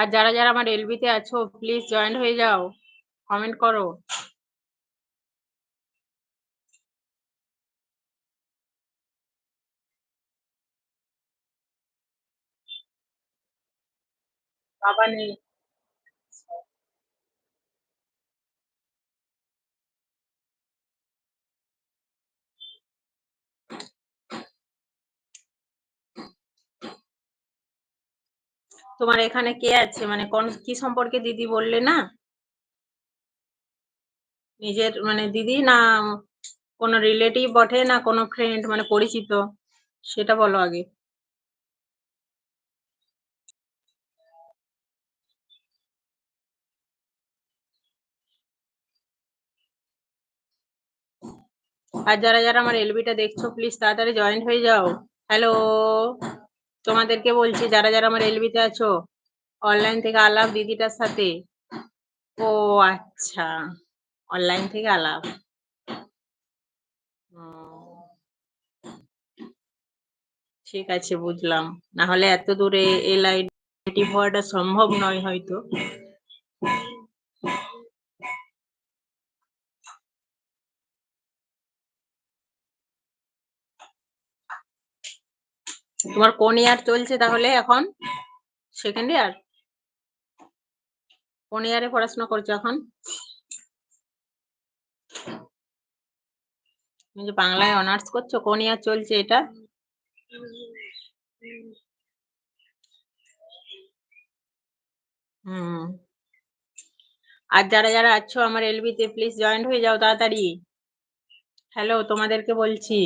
আর যারা যারা আমার এলবিতে আছো প্লিজ জয়েন হয়ে যাও। কমেন্ট করো। বাবা নেই। তোমার এখানে কে আছে? মানে কোন, কি সম্পর্কে দিদি বললে না? নিজের মানে দিদি না কোনো রিলেটিভ বটে না কোনো ফ্রেন্ড মানে পরিচিত? সেটা বলো আগে। আর যারা যারা আমার এলবিটা দেখছ প্লিজ তাড়াতাড়ি জয়েন হয়ে যাও। হ্যালো তোমাদেরকে বলছি, যারা যারা আমার এলবিতে আছো অনলাইন থেকে আলাপ দিদিটার সাথে। ও আচ্ছা অনলাইন থেকে আলাপ। ঠিক আছে, বুঝলাম। না হলে এত দূরে এল আইডি হওয়াটা সম্ভব নয় হয়তো। তোমার কোন ইয়ার চলছে তাহলে এখন? সেকেন্ড ইয়ার কোন ইয়ারে পড়াশোনা করছ এখন? যে বাংলায় অনার্স করছ, কোন ইয়ার চলছে এটা? হুম। আর যারা যারা আছো আমার এলবিতে প্লিজ জয়েন্ট হয়ে যাও তাড়াতাড়ি। হ্যালো তোমাদেরকে বলছি।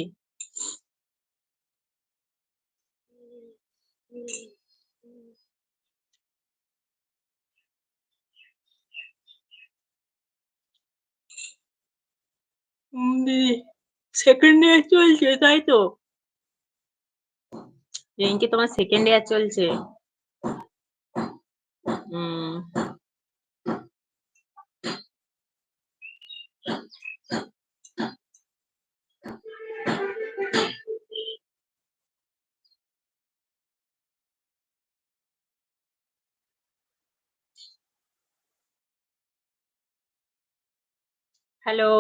সেকেন্ড ইয়ার চলছে তাই তো? রিঙ্কি তোমার সেকেন্ড ইয়ার চলছে? হুম। হ্যালো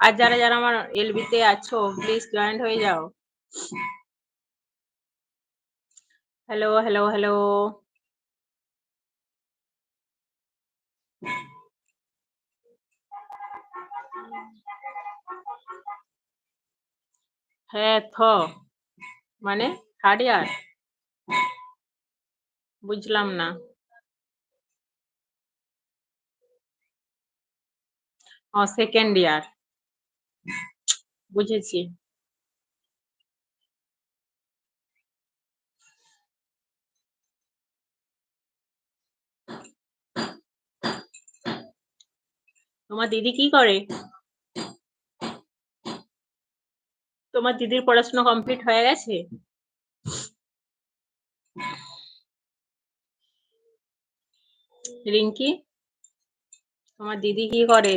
আর যারা যারা আমার এলবিতে আছো প্লিজ জয়েন্ট হয়ে যাও। হ্যালো হ্যালো হ্যালো হ্যাঁ থ। মানে থার্ড ইয়ার বুঝলাম না। ও সেকেন্ড ইয়ার বুঝেছি। তোমার দিদি কি করে? তোমার দিদির পড়াশোনা কমপ্লিট হয়ে গেছে? রিঙ্কি, তোমার দিদি কি করে?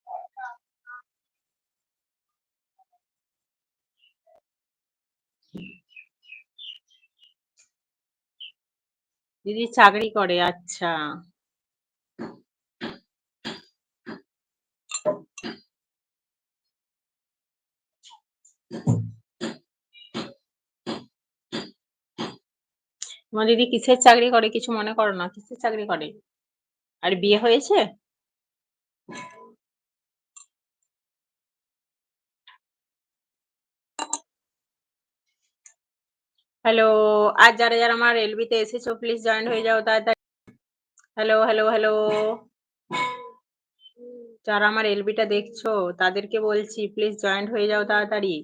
দিদি চাকরি করে আচ্ছা। তোমার দিদি কিসের চাকরি করে? কিছু মনে করো না, কিসের চাকরি করে? আর বিয়ে হয়েছে? হ্যালো আর যারা যারা আমার এলবিতে এসেছ প্লিজ জয়েন হয়ে যাও তাড়াতাড়ি। হ্যালো হ্যালো হ্যালো যারা আমার এলবিটা দেখছ, তাদেরকে বলছি প্লিজ জয়েন হয়ে যাও তাড়াতাড়ি।